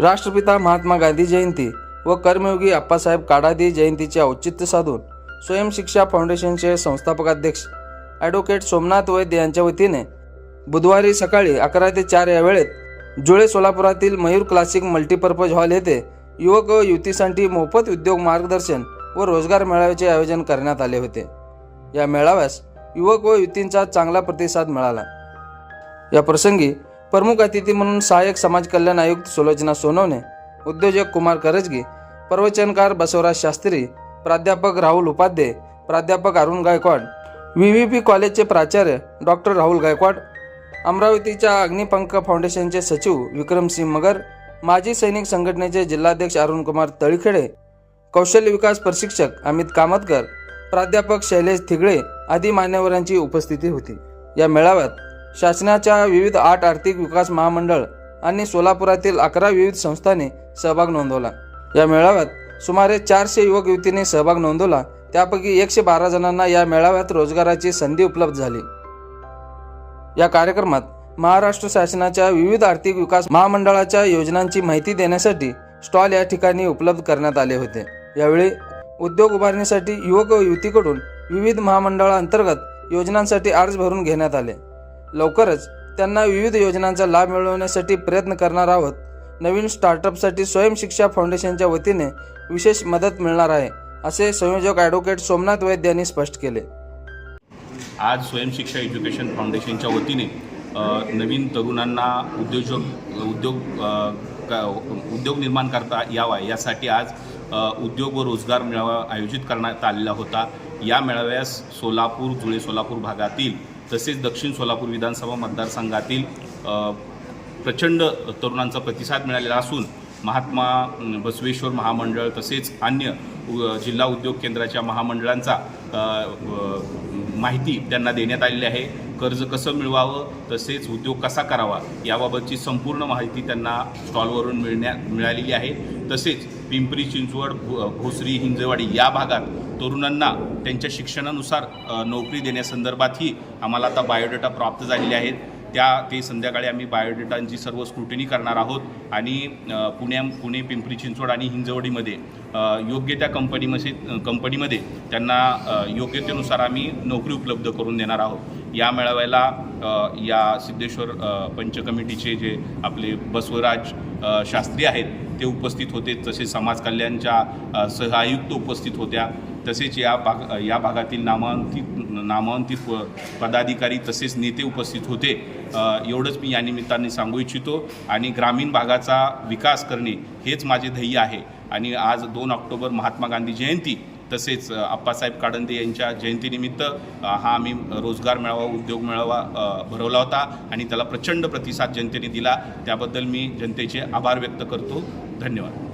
राष्ट्रपिता महात्मा गांधी जयंती व कर्मयोगी अप्पासाहेब काडादी जयंतीचे औचित्य साधून स्वयंशिक्षा फाउंडेशनचे संस्थापकाध्यक्ष ॲडव्होकेट सोमनाथ वैद्य यांच्या वतीने बुधवारी सकाळी अकरा ते चार या वेळेत जुळे सोलापुरातील मयूर क्लासिक मल्टीपर्पज हॉल येथे युवक व युवतीसाठी मोफत उद्योग मार्गदर्शन व रोजगार मेळाव्याचे आयोजन करण्यात आले होते. या मेळाव्यास युवक व युवतींचा चांगला प्रतिसाद मिळाला. या प्रसंगी प्रमुख अतिथी म्हणून सहाय्यक समाज कल्याण आयुक्त सुलोचना सोनवणे उद्योजक कुमार करजगी प्रवचनकार बसवराज शास्त्री प्राध्यापक राहुल उपाध्ये प्राध्यापक Arun Gaikwad V V P कॉलेजचे प्राचार्य डॉक्टर राहुल गायकवाड अमरावतीच्या अग्निपंख फाउंडेशनचे सचिव विक्रमसिंह मगर माजी सैनिक संघटनेचे जिल्हाध्यक्ष अरुण कुमार तळखेडे कौशल्य विकास प्रशिक्षक अमित कामतकर प्राध्यापक शैलेश थिगळे आदी मान्यवरांची उपस्थिती होती. या मेळाव्यात शासनाच्या विविध आठ आर्थिक विकास महामंडळ आणि सोलापुरातील अकरा विविध संस्थांनी सहभाग नोंदवला. या मेळाव्यात सुमारे चारशे युवक युवतींनी सहभाग नोंदवला. त्यापैकी एकशे बारा जणांना या मेळाव्यात रोजगाराची संधी उपलब्ध झाली. या कार्यक्रमात महाराष्ट्र शासनाच्या विविध आर्थिक विकास महामंडळाच्या योजनांची माहिती देण्यासाठी स्टॉल या ठिकाणी उपलब्ध करण्यात आले होते. यावेळी उद्योग उभारण्यासाठी युवक व युवतीकडून विविध महामंडळाअंतर्गत योजनांसाठी अर्ज भरून घेण्यात आले. लवकरच त्यांना विविध योजनांचा लाभ मिळवण्यासाठी प्रयत्न करणार आहोत. नवीन स्टार्टअपसाठी स्वयंशिक्षा फाउंडेशनच्या वतीने विशेष मदत मिळणार आहे असे संयोजक ॲडव्होकेट सोमनाथ वैद्य यांनी स्पष्ट केले. आज स्वयंशिक्षा एज्युकेशन फाउंडेशनच्या वतीने नवीन तरुणांना उद्योजक उद्योग क- उद्योग निर्माण करता यावा यासाठी आज उद्योग व रोजगार मेळावा आयोजित करण्यात आलेला होता. या मेळाव्यास सोलापूर जुळे सोलापूर भागातील तसेच दक्षिण सोलापूर विधानसभा मतदारसंघातील प्रचंड तरुणांचा प्रतिसाद मिळालेला असून महात्मा बसवेश्वर महामंडळ तसेच अन्य उ- जिल्हा उद्योग केंद्राच्या महामंडळांचा माहिती त्यांना देण्यात आलेली आहे. कर्ज कसं मिळवावं तसेच उद्योग कसा करावा याबाबतची संपूर्ण माहिती त्यांना स्टॉलवरून मिळण्या मिळालेली आहे. तसेच पिंपरी चिंचवड भोसरी हिंजवाडी या भागात तरुणांना त्यांच्या शिक्षणानुसार नोकरी देण्यासंदर्भातही आम्हाला आता बायोडेटा प्राप्त झालेले आहेत. त्या ते संध्याकाळी आम्ही बायोडेटांची सर्व स्क्रुटिनी करणार आहोत आणि पुण्या पुणे पिंपरी चिंचवड आणि हिंजवडीमध्ये योग्य त्या कंपनीमध्ये कंपनीमध्ये त्यांना योग्यतेनुसार आम्ही नोकरी उपलब्ध करून देणार आहोत. या मेळाव्याला या सिद्धेश्वर पंच कमिटीचे जे आपले बसवराज शास्त्री आहेत ते उपस्थित होते. तसेच समाज कल्याणच्या सहआयुक्त उपस्थित होत्या. तसेच या भाग या भागातील नामांकित नामांकित पदाधिकारी तसेच नेते उपस्थित होते. एवढंच मी या निमित्ताने सांगू इच्छितो. आणि ग्रामीण भागाचा विकास करणे हेच माझे ध्येय आहे. आणि आज दोन ऑक्टोबर महात्मा गांधी जयंती तसेच आप्पासाहेब काडंदे यांच्या जयंतीनिमित्त हा आम्ही रोजगार मेळावा उद्योग मेळावा भरवला होता. आणि त्याला प्रचंड प्रतिसाद जनतेने दिला. त्याबद्दल मी जनतेचे आभार व्यक्त करतो. धन्यवाद.